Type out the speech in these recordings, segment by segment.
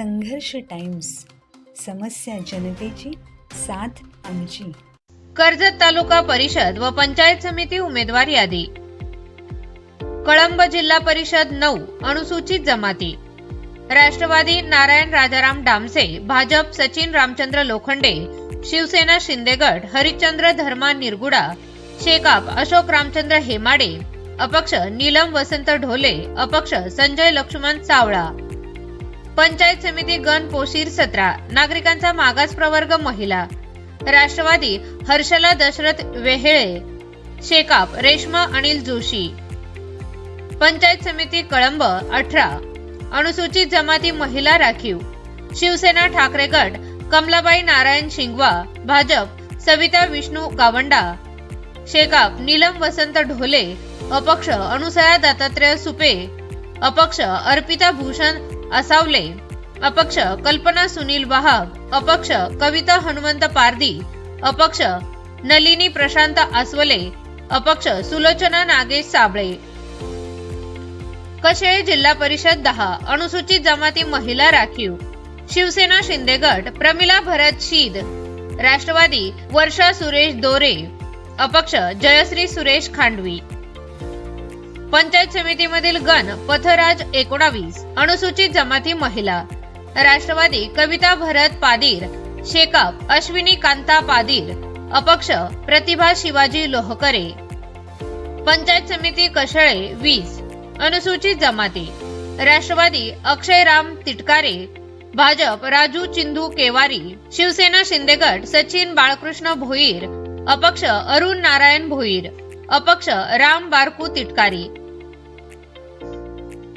संघर्ष टाइम्स समस्या जनतेची साथ आमची. कर्जत तालुका परिषद व पंचायत समिती उमेदवार यादी. कळंब जिल्हा परिषद नऊ अनुसूचित जमाती. राष्ट्रवादी नारायण राजाराम डामसे भाजप सचिन रामचंद्र लोखंडे शिवसेना शिंदेगड हरिश्चंद्र धर्मा निरगुडा शेकाप अशोक रामचंद्र हेमाडे अपक्ष नीलम वसंत ढोले अपक्ष संजय लक्ष्मण सावळा पंचायत समिती गण पोशीर सतरा नागरिकांचा मागास प्रवर्ग महिला राष्ट्रवादी हर्षला दशरथ वेहेळे शेकाप रेश्मा अनिल जोशी पंचायत समिती कळंब अठरा अनुसूचित जमाती महिला राखीव शिवसेना ठाकरे गट कमलाबाई नारायण शिंगवा भाजप सविता विष्णू गावंडा शेकाप नीलम वसंत ढोले अपक्ष अनुसया दत्तात्रय सुपे अपक्ष अर्पिता भूषण असावले. अपक्ष कल्पना सुनील वाहक अपक्ष कविता हनुमंत पारदी अपक्ष नलिनी प्रशांत आसवले अपक्ष सुलोचना नागेश साबळे. कशेळी जिल्हा परिषद दहा अनुसूचित जमाती महिला राखीव. शिवसेना शिंदेगट प्रमिला भरत शीद. राष्ट्रवादी वर्षा सुरेश दोरे. अपक्ष जयश्री सुरेश खांडवी. पंचायत समितीमधील गण पथराज एकोणावीस अनुसूचित जमाती महिला. राष्ट्रवादी कविता भरत पादीर शेकाप अश्विनी कांता पादीर अपक्ष प्रतिभा शिवाजी लोहकरे. पंचायत समिती कशळे वीस अनुसूचित जमाती. राष्ट्रवादी अक्षयराम तिटकारे भाजप राजू चिंधू केवारी शिवसेना शिंदेगड सचिन बाळकृष्ण भोईर अपक्ष अरुण नारायण भोईर अपक्ष राम बारकू तिटकारी.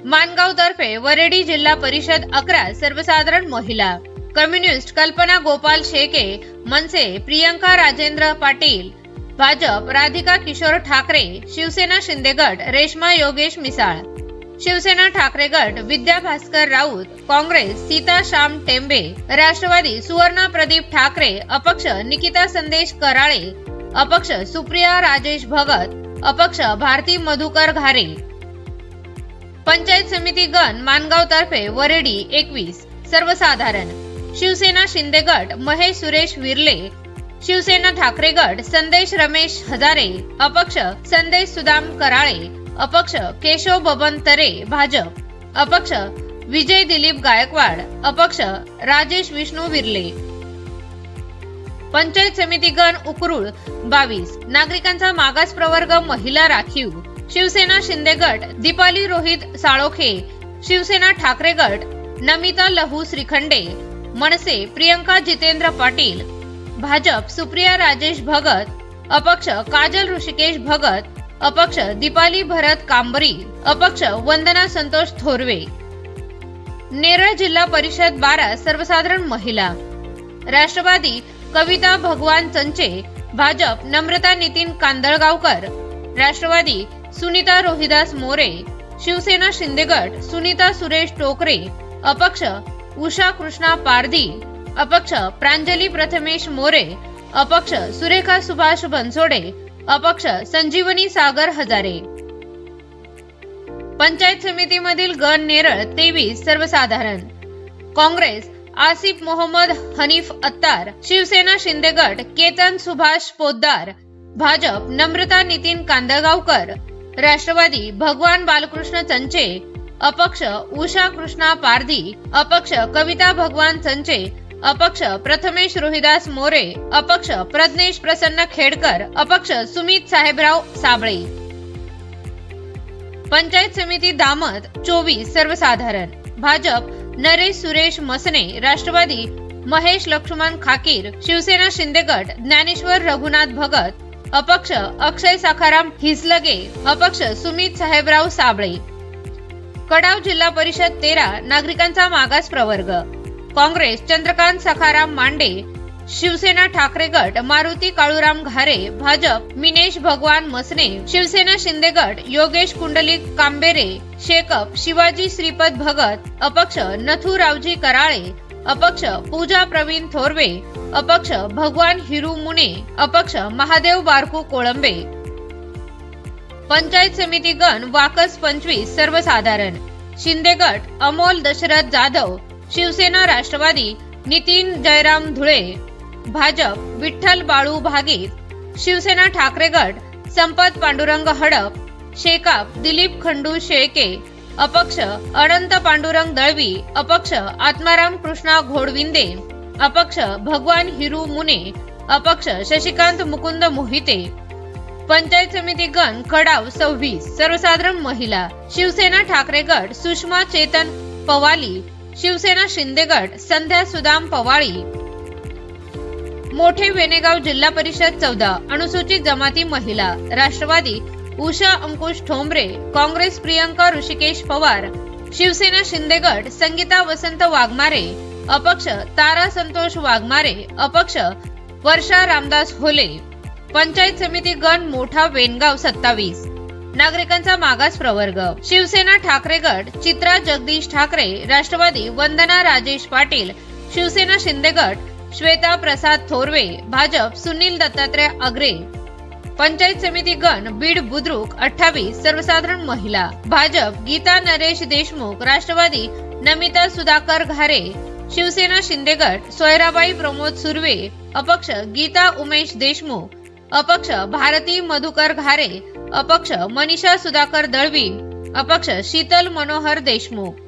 मानगाव तर्फे वरेडी जिल्हा परिषद अकरा सर्वसाधारण महिला. कम्युनिस्ट कल्पना गोपाल शेके मनसे प्रियंका राजेंद्र पाटील भाजप राधिका किशोर ठाकरे शिवसेना शिंदेगड रेश्मा योगेश मिसाळ. शिवसेना ठाकरे गट विद्या भास्कर राऊत काँग्रेस सीता श्याम टेंबे राष्ट्रवादी सुवर्णा प्रदीप ठाकरे अपक्ष निकिता संदेश कराळे अपक्ष सुप्रिया राजेश भगत अपक्ष भारती मधुकर घारे. पंचायत समिती गण मानगाव तर्फे वरेडी एकवीस. सर्वसाधारण. शिवसेना शिंदेगड महेश सुरेश विरले. शिवसेना ठाकरे गट संदेश रमेश हजारे. अपक्ष संदेश सुदाम कराळे. अपक्ष केशव बबन तरे भाजप. अपक्ष विजय दिलीप गायकवाड. अपक्ष राजेश विष्णू विरले. पंचायत समिती गण उकरूळ बावीस. नागरिकांचा मागास प्रवर्ग महिला राखीव. शिवसेना शिंदे गट दीपाली रोहित साळोखे शिवसेना ठाकरे गट नमिता लहू श्रीखंडे मनसे प्रियंका जितेंद्र पाटील भाजप सुप्रिया राजेश भगत अपक्ष काजल ऋषिकेश भगत अपक्ष दीपाली भरत कांबरी अपक्ष वंदना संतोष थोरवे. नेरळ जिल्हा परिषद बारा सर्वसाधारण महिला. राष्ट्रवादी कविता भगवान चंचे भाजप नम्रता नितीन कांदळगावकर राष्ट्रवादी सुनीता रोहिदास मोरे शिवसेना शिंदेगट सुनीता सुरेश टोकरे अपक्ष उषा कृष्णा पारधी अपक्ष प्रांजली प्रथमेश मोरे अपक्ष सुरेखा सुभाष बनसोडे अपक्ष संजीवनी सागर हजारे. पंचायत समितीमधील गण नेरळ तेवीस सर्वसाधारण. काँग्रेस आसिफ मोहम्मद हनीफ अत्तार शिवसेना शिंदेगट केतन सुभाष पोद्दार भाजप नम्रता नितीन कांदळगावकर राष्ट्रवादी भगवान बालकृष्ण चंचे अपक्ष उषा कृष्णा पारधी अपक्ष कविता भगवान संचे अपक्ष प्रथमेश रोहिदास मोरे अपक्ष प्रज्ञेश प्रसन्न खेडकर अपक्ष सुमित साहेबराव साबळे. पंचायत समिती दामत चोवीस सर्वसाधारण. भाजप नरेश सुरेश मसने राष्ट्रवादी महेश लक्ष्मण खाकीर शिवसेना शिंदेगड ज्ञानेश्वर रघुनाथ भगत अपक्ष अक्षय सखाराम हिसलगे अपक्ष सुमित साहेबराव साबळे. कडाव जिल्हा परिषद तेरा नागरिकांचा मागास प्रवर्ग. काँग्रेस चंद्रकांत सखाराम मांडे शिवसेना ठाकरे गट मारुती काळूराम घारे भाजप मिनेश भगवान मसने शिवसेना शिंदेगड योगेश कुंडलिक कांबेरे शेकअप शिवाजी श्रीपद भगत अपक्ष नथू रावजी कराळे अपक्ष पूजा प्रवीण थोरवे अपक्ष भगवान हिरू मुने अपक्ष महादेव बारकू कोळंबे. पंचायत समिती गण वाकस पंचवीस सर्वसाधारण. शिंदेगट अमोल दशरथ जाधव शिवसेना राष्ट्रवादी नितीन जयराम धुळे. भाजप विठ्ठल बाळू भागीत. शिवसेना ठाकरे गट संपत पांडुरंग हडप. शेकाप दिलीप खंडू शेळके. अपक्ष अनंत पांडुरंग दळवी अपक्ष आत्माराम कृष्णा घोडविंदे अपक्ष भगवान हिरू मुने अपक्ष शशिकांत मुकुंद मोहिते पंचायत समिती गण खडाव सव्वीस सर्वसाधारण महिला शिवसेना ठाकरे गट सुषमा चेतन पवाली शिवसेना शिंदे गट संध्या सुदाम पवाळी मोठे वेनेगाव जिल्हा परिषद चौदा अनुसूचित जमाती महिला राष्ट्रवादी उषा अंकुश ठोंबरे काँग्रेस प्रियंका ऋषिकेश पवार शिवसेना शिंदे गट संगीता वसंत वाघमारे अपक्ष तारा संतोष वाघमारे अपक्ष वर्षा रामदास होले पंचायत समिती गण मोठा वेनगाव सत्तावीस नागरिकांचा मागास प्रवर्ग शिवसेना ठाकरे गट चित्रा जगदीश ठाकरे राष्ट्रवादी वंदना राजेश पाटील शिवसेना शिंदे गट श्वेता प्रसाद थोरवे भाजप सुनील दत्तात्रय अग्रे पंचायत समिती गण बीड बुद्रुक अठ्ठावीस सर्वसाधारण महिला भाजप गीता नरेश देशमुख राष्ट्रवादी नमिता सुधाकर घारे शिवसेना शिंदेगट सोयराबाई प्रमोद सुर्वे अपक्ष गीता उमेश देशमुख अपक्ष भारती मधुकर घारे अपक्ष मनीषा सुधाकर दळवी अपक्ष शीतल मनोहर देशमुख.